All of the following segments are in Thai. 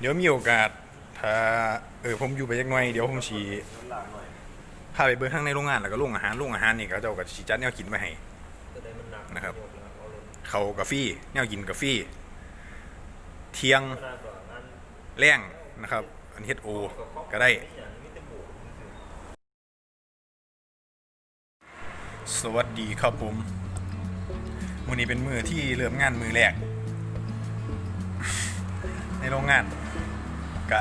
เดี๋ยวมีโอกาสถ้าเออผมอยู่ไปยักหน่อยเดี๋ยวผมสีพาไปเบิ่งข้างในโรงงานแล้วก็โรงอาหารโรงอาหารนี่เขาเจ้าก็สิจัดแนวกินมาให้จะได้มันหนักนะครับยกแล้วเอาลงเขากาแฟแนวกินกาแฟเที่ยงขนาดว่งนแรงนะครับ อันเฮดโอก็ได้ สวัสดีครับผมมือนี้เป็นมือที่เริ่มงานมือแรก โรงงานกะ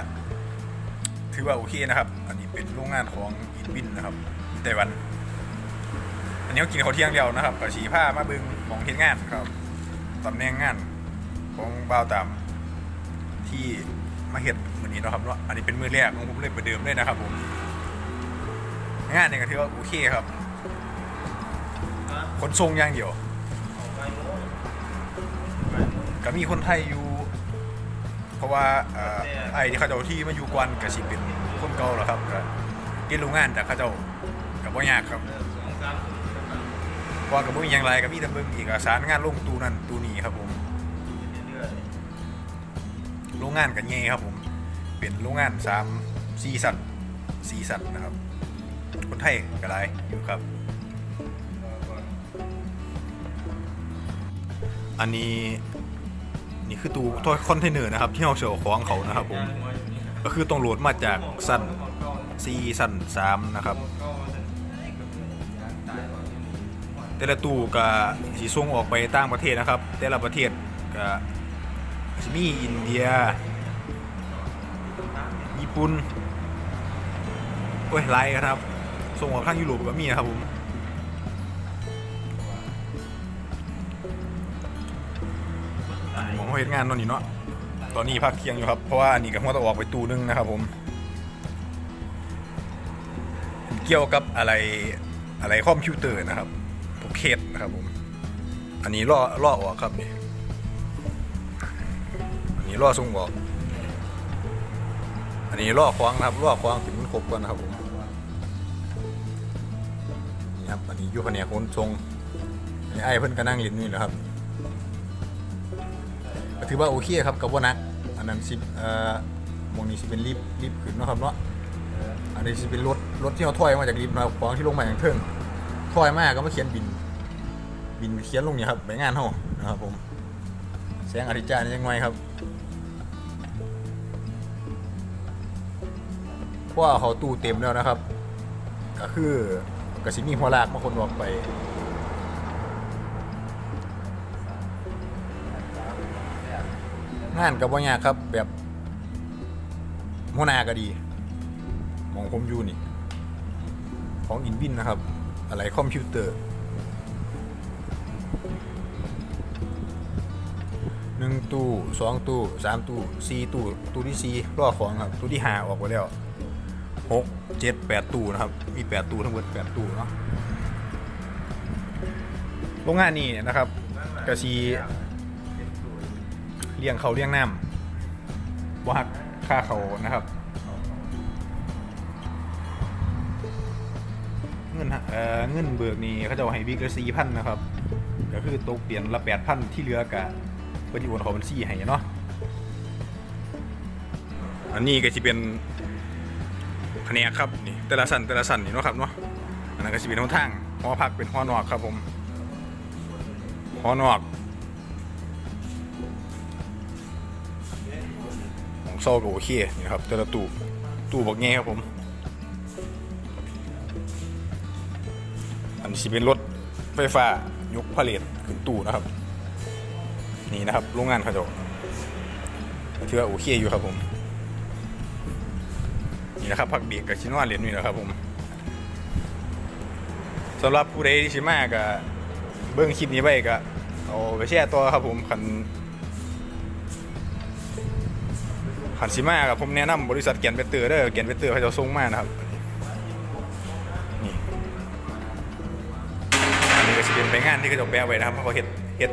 ถือว่าโอเคนะครับ อันนี้เป็นโรงงานของอินวินนะครับไต้หวัน อันนี้เขากินข้าวเที่ยงเดียวนะครับกับชีผ้ามาบึงมองเฮ็ดงานครับตำแหน่งงานของบ่าวตามที่มาเฮ็ดมือนี้นะครับเนาะอันนี้เป็นมือแรกของผมเลยประเดิมเลยนะครับผมงานเนี่ยก็ถือว่าโอเคครับขนส่งอย่างเดียวก็มีคนไทยอยู่ เพราะว่าไอ้ที่เขาเจ้าที่มาอยู่กวนก็สิเป็นคนเก่าแหละครับก็เรียนรู้งานแต่เขาเจ้าก็บ่ยากครับเออสองสามคนก็มาเพราะว่าก็บ่มีหยังไรก็มีแต่เบิ่งเอกสารงานลงตูนั่นตูนี้ครับผมโรงงานก็ใหญ่ครับผมเป็นโรงงาน3 4สัตว์4สัตว์นะครับ คนไทยก็หลายอยู่ครับ อันนี้ นี่คือตู้ตัวคอนเทนเนอร์นะครับที่เราเสียวของเขานะครับผมก็คือต้องโหลดมาจากสั้น4สั้น3นะครับ แต่ละตู้ก็สีส่งออกไปต่างประเทศนะครับ แต่ละประเทศก็สิมีอินเดีย ญี่ปุ่นโอ้ยไลายครับ ส่งออกข้างยุโรปก็มีนะครับผม ผมองเขาเฮ็ดงานนอนนี่เนาะตอนนี้พักเที่ยงอยู่ครับ เพราะว่าอันนี้กับหัวตะออกไปตู้นึงนะครับผม เกี่ยวกับอะไรอะไรคอมพิวเตอร์นะครับพวกเคสนะครับผม อันนี้ล่อล่อออกครับนี่อันนี้ล่อส่งออก อันนี้ล่อควางนะครับล่อควางถึงมันครบก่อนนะครับผมนี่ครับอันนี้อยู่แผนกขนส่งไอ้เพิ่นก็นั่งเล่นนี่แหละครับ ถือว่าโอเคครับกับว่านัก อันนั้นสิเอ่อมองนี้สิเป็นรีบรีบขึ้นเนาะครับเนาะอันนี้สิเป็นรถรถที่เขาถอยมาจากรีบนะครับของที่ลงมาอย่างเทิงถอยมากก็มาเขียนบิน บินเขียนลงนี่ครับใบงานเฮานะครับผมแสงอาทิตย์จ้านี่ยังไงครับเพราะว่าเขาตู้เต็มแล้วนะครับ ก็คือกระสิมีหัวลากมาคนออกไป งานกับว่ายากครับ แบบหัวหน้าก็ดีมองผมอยู่นี่ ของอินวินนะครับ อะไรคอมพิวเตอร์หนึ่งตู้สองตู้สามตู้สี่ตู้ตู้ที่สี่รอของครับตู้ที่ห้าออกไปแล้วหกเจ็ดแปดตู้นะครับ มีแปดตู้ทั้งหมดแปดตู้เนาะโรงงานนี้นะครับกระซี เลี้ยงเขาเลี้ยงน้ำบ่หักค่าเขานะครับ เงินฮะเอ่อเงินเบิกนี่เขาจะให้วิกละสี่พันนะครับ ก็คือตกเปลี่ยนละแปดพันที่เหลือกะเพื่อที่โอนเขาบัญชีให้เนาะอันนี้ก็จะเป็นแผนกครับนี่แต่ละสันแต่ละสันนี่เนาะครับเนาะอันนั้นก็จะเป็นห้องทางหอพักเป็นหอนอกครับผมหอนอก ของโซ่ก็โอเคนะครับแต่ละตู้ตู้บอกแง่ครับผม อันนี้เป็นรถไฟฟ้ายกพาเลทขึ้นตู้นะครับ นี่นะครับโรงงานเขาจะถือว่าโอเคอยู่ครับผม นี่นะครับพักเบรกกับชินวานเหรียญนี่นะครับผมสำหรับผู้ใดที่ชิมากับเบิ้งคลิปนี้ไปก็เอาไปแชร์ตัวครับผมคัน ขันซิมากับผมแนะนำบริษัทแกนเบเตอร์เด้อแกนเบเตอร์เขาจะส่งมานะครับนี่อันนี้ก็จะเป็นไปงานที่เขาจะแปะไว้นะครับเพราะเขาเฮ็ดเฮ็ด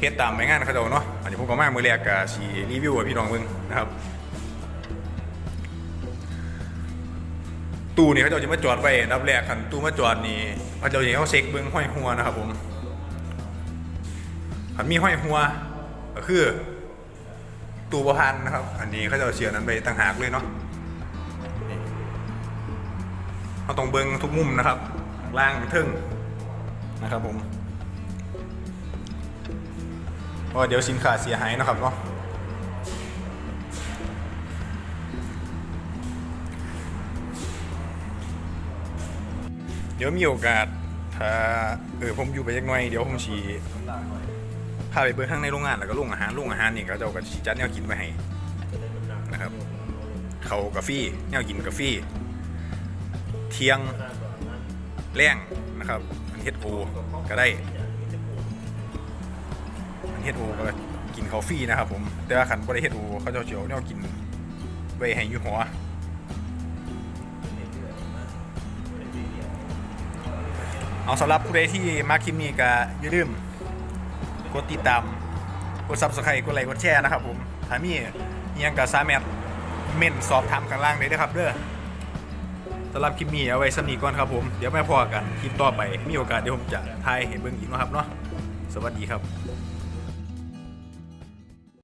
เฮ็ดตามไปงานเขาจะเนาะอันนี้ผมก็มามือแรกกับสีรีวิวพี่น้องเบิ่งนะครับตู้นี่เขาจะมาจอดไว้อันดับแรกคันตู้มาจอดนี่เขาจะอย่างเขาเช็คเบิ่งห้อยหัวนะครับผมคันมีห้อยหัวก็คือ ตู้ประพันธ์นะครับ อันนี้เขาจะเอาเชียร์นั้นไปต่างหากเลยเนาะนี่เราต้องเบิ้งทุกมุมนะครับล่างทึ่งนะครับผมเพราะเดี๋ยวสินค้าเสียหายนะครับเนาะเดี๋ยวมีโอกาสถ้าเออผมอยู่ไปยักหน่อย เดี๋ยวผมชีพาไปเบิ้งข้างในโรงงานแล้วก็โรงอาหารโรงอาหารนี่ก็จะเอากับชีจัดแนวกินไปให้นะครับเขากาแฟแนวกินกาแฟเที่ยงแรงนะครับอันเฮดโอก็ได้อันเฮดโอก็กินกาแฟนะครับผมแต่ว่าขันบริเฮดโอเขาจะเจียวแนวกินไว้ให้อยูหัวเอาสำหรับผู้ใดที่มาคลิปนี้ก็อย่าลืม กดติดตาม กดซับสไครต์กดไลค์กดแชร์นะครับผมถ้ามียังกับสามารถเม่นสอบถามข้างล่างเลยนะครับเด้อสำหรับคลิปนี้เอาไว้สำนีก่อนครับผม เดี๋ยวไม่พอกันคลิปต่อไป มีโอกาสเดี๋ยวผมจะทายให้เบิ่งอีกนะครับเนาะ สวัสดีครับ